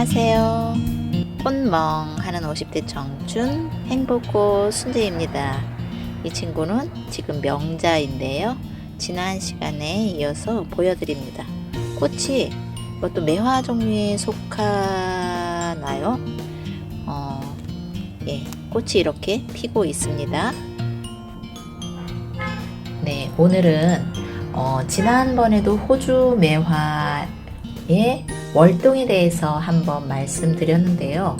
안녕하세요. 혼멍하는 50대 청춘 행복꽃 순재입니다. 이 친구는 지금 명자인데요. 지난 시간에 이어서 보여드립니다. 꽃이 이것도 매화 종류에 속하나요? 어, 예, 꽃이 이렇게 피고 있습니다. 네, 오늘은 어, 지난번에도 호주 매화 의 월동에 대해서 한번 말씀드렸는데요.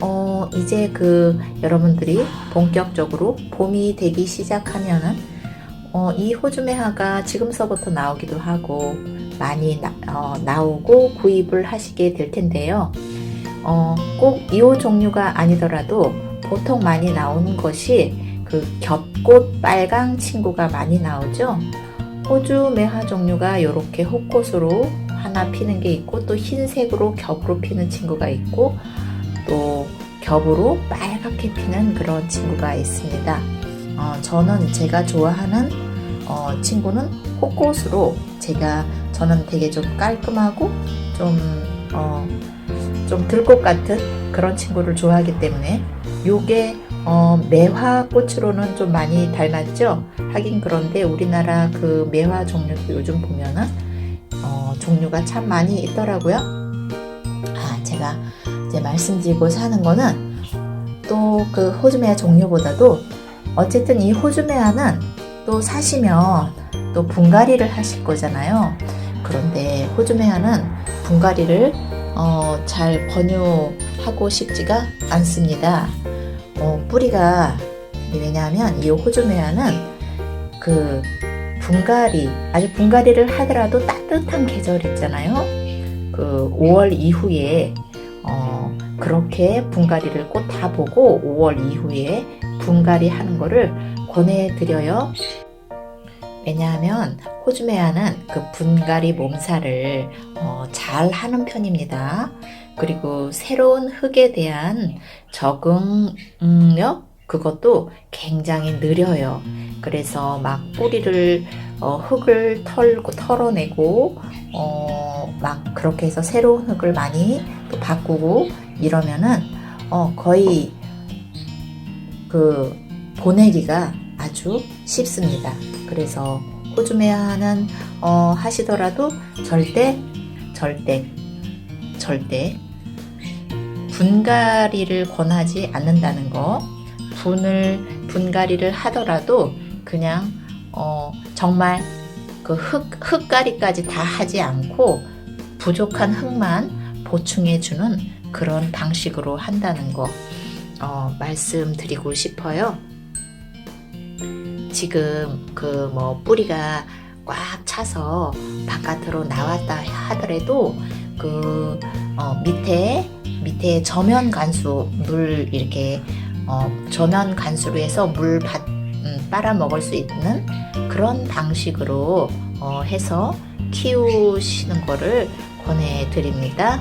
어, 이제 그 여러분들이 본격적으로 봄이 되기 시작하면은 어, 이 호주 매화가 지금서부터 나오기도 하고 많이 나, 어, 나오고 구입을 하시게 될 텐데요. 어, 꼭 이 호 종류가 아니더라도 보통 많이 나오는 것이 그 겹꽃 빨강 친구가 많이 나오죠. 호주 매화 종류가 이렇게 호꽃으로 하나 피는 게 있고 또 흰색으로 겹으로 피는 친구가 있고 또 겹으로 빨갛게 피는 그런 친구가 있습니다. 어, 저는 제가 좋아하는 어, 친구는 호꽃으로 제가 저는 되게 좀 깔끔하고 좀, 어, 좀 들꽃 같은 그런 친구를 좋아하기 때문에 요게 어, 매화 꽃으로는 좀 많이 닮았죠. 하긴 그런데 우리나라 그 매화 종류도 요즘 보면은 어, 종류가 참 많이 있더라고요. 아, 제가 이제 말씀드리고 사는 거는 또 그 호주매화 종류보다도 어쨌든 이 호주매화는 또 사시면 또 분갈이를 하실 거잖아요. 그런데 호주매화는 분갈이를 어, 잘 번유하고 싶지가 않습니다. 어, 뿌리가 왜냐하면 이 호주매화는 그 분갈이 아주 분갈이를 하더라도 따뜻한 계절 있잖아요. 그 5월 이후에 어, 그렇게 분갈이를 꼭 다 보고 5월 이후에 분갈이 하는 거를 권해드려요. 왜냐하면 호주매화는 그 분갈이 몸살을 어, 잘 하는 편입니다. 그리고 새로운 흙에 대한 적응력 그것도 굉장히 느려요. 그래서 막 뿌리를 어, 흙을 털고 털어내고 어, 막 그렇게 해서 새로운 흙을 많이 또 바꾸고 이러면은 어, 거의 그 보내기가 아주 쉽습니다. 그래서 호주매화는 어, 하시더라도 절대 절대 절대 분갈이를 권하지 않는다는 거. 분을 분갈이를 하더라도 그냥 어, 정말 그 흙, 흙갈이까지 다 하지 않고 부족한 흙만 보충해 주는 그런 방식으로 한다는 거 어, 말씀드리고 싶어요. 지금 그 뭐 뿌리가 꽉 차서 바깥으로 나왔다 하더라도 그 어, 밑에 밑에 저면 간수 물 이렇게 어, 저면 간수로 해서 물 받, 음, 빨아 먹을 수 있는 그런 방식으로 어, 해서 키우시는 거를 권해드립니다.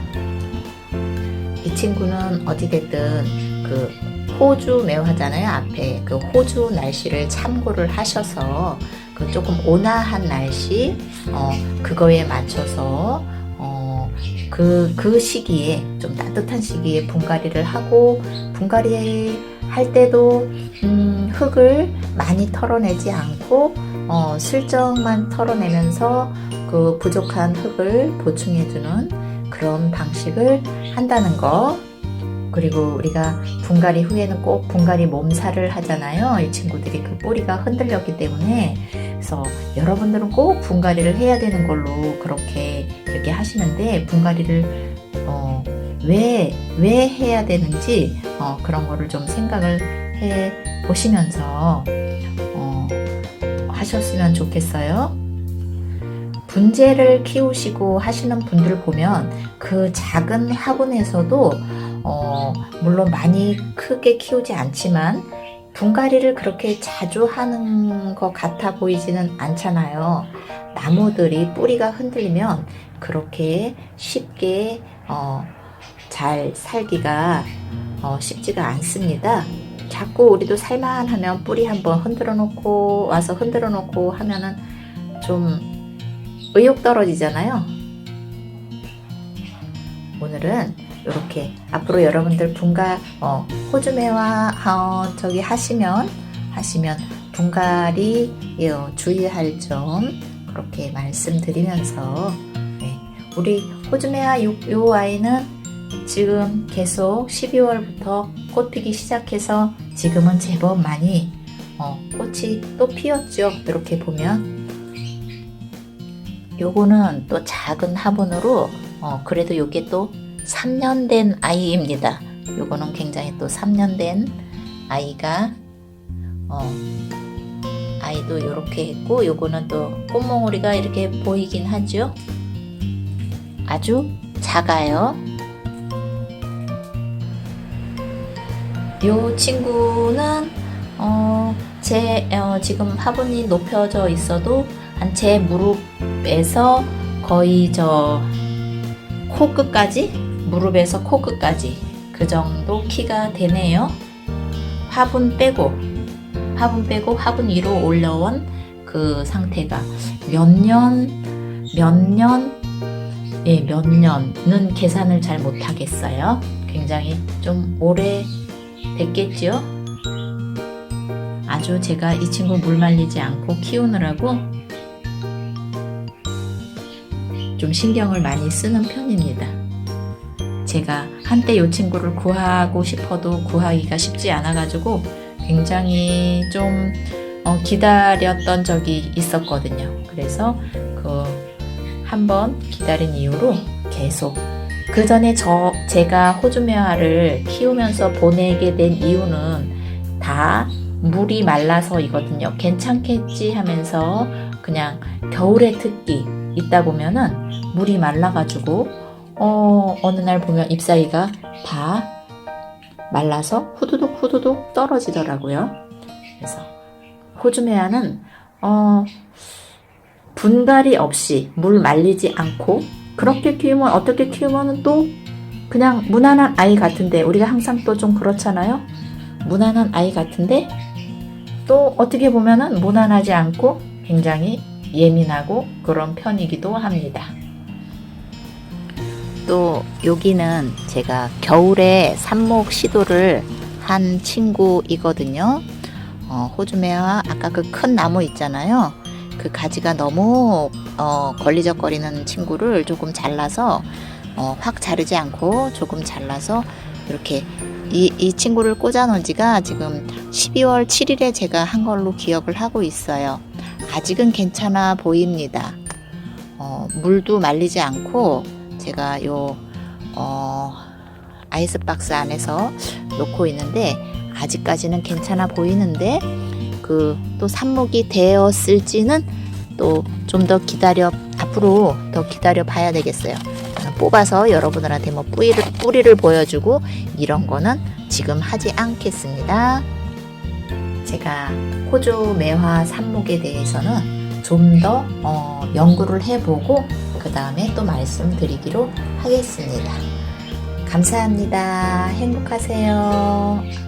이 친구는 어찌됐든 그 호주 매화잖아요. 앞에 그 호주 날씨를 참고를 하셔서 그 조금 온화한 날씨 어, 그거에 맞춰서 어, 그, 그 시기에 좀 따뜻한 시기에 분갈이를 하고 분갈이 할 때도 음, 흙을 많이 털어내지 않고 어, 슬쩍만 털어내면서 그 부족한 흙을 보충해주는 그런 방식을 한다는 거 그리고 우리가 분갈이 후에는 꼭 분갈이 몸살을 하잖아요. 이 친구들이 그 뿌리가 흔들렸기 때문에 그래서 여러분들은 꼭 분갈이를 해야 되는 걸로 그렇게 이렇게 하시는데 분갈이를 어, 왜, 왜 해야 되는지 어, 그런 거를 좀 생각을 해 보시면서 어, 하셨으면 좋겠어요. 분재를 키우시고 하시는 분들 보면 그 작은 화분에서도 어, 물론 많이 크게 키우지 않지만 분갈이를 그렇게 자주 하는 것 같아 보이지는 않잖아요. 나무들이 뿌리가 흔들리면 그렇게 쉽게 어, 잘 살기가 어, 쉽지가 않습니다. 자꾸 우리도 살만 하면 뿌리 한번 흔들어 놓고 와서 흔들어 놓고 하면은 좀 의욕 떨어지잖아요. 오늘은 이렇게 앞으로 여러분들 분갈 어, 호주 매화 어, 저기 하시면 하시면 분갈이 예, 주의할 점 그렇게 말씀드리면서 네, 우리 호주 매화 요, 요 아이는 지금 계속 12월부터 꽃 피기 시작해서 지금은 제법 많이 어, 꽃이 또 피었죠. 이렇게 보면 요거는 또 작은 화분으로 어, 그래도 요게 또 3년 된 아이입니다. 요거는 굉장히 또 3년 된 아이가 어, 아이도 이렇게 했고 요거는 또 꽃몽우리가 이렇게 보이긴 하죠. 아주 작아요. 요 친구는 어, 제 어, 지금 화분이 높여져 있어도 한 제 무릎에서 거의 저 코끝까지 무릎에서 코끝까지 그 정도 키가 되네요. 화분 빼고 화분 빼고 화분 위로 올라온 그 상태가 몇 년, 몇 년, 예, 몇 년은 계산을 잘 못하겠어요. 굉장히 좀 오래 됐겠죠? 아주 제가 이 친구 물 말리지 않고 키우느라고 좀 신경을 많이 쓰는 편입니다. 제가 한때 이 친구를 구하고 싶어도 구하기가 쉽지 않아가지고 굉장히 좀 어, 기다렸던 적이 있었거든요. 그래서 그 한 번 기다린 이후로 계속 그 전에 저 제가 호주 매화를 키우면서 보내게 된 이유는 다 물이 말라서이거든요. 괜찮겠지 하면서 그냥 겨울의 특기 있다 보면은 물이 말라가지고 어 어느 날 보면 잎사귀가 다 말라서 후두둑 후두둑 떨어지더라고요. 그래서 호주 매화는 어 분갈이 없이 물 말리지 않고 그렇게 키우면 어떻게 키우면 또 그냥 무난한 아이 같은데 우리가 항상 또 좀 그렇잖아요. 무난한 아이 같은데 또 어떻게 보면은 무난하지 않고 굉장히 예민하고 그런 편이기도 합니다. 또 여기는 제가 겨울에 삽목 시도를 한 친구이거든요. 어, 호주매화 아까 그 큰 나무 있잖아요. 그 가지가 너무 어, 걸리적거리는 친구를 조금 잘라서 어, 확 자르지 않고 조금 잘라서 이렇게 이, 이 친구를 꽂아 놓은 지가 지금 12월 7일에 제가 한 걸로 기억을 하고 있어요. 아직은 괜찮아 보입니다. 어, 물도 말리지 않고 제가 요 어, 아이스박스 안에서 놓고 있는데 아직까지는 괜찮아 보이는데 그 또 삽목이 되었을지는 또 좀 더 기다려 앞으로 더 기다려 봐야 되겠어요. 뽑아서 여러분들한테 뭐 뿌리를 뿌리를 보여주고 이런 거는 지금 하지 않겠습니다. 제가 호주 매화 삽목에 대해서는 좀더 어, 연구를 해보고 그 다음에 또 말씀드리기로 하겠습니다. 감사합니다. 행복하세요.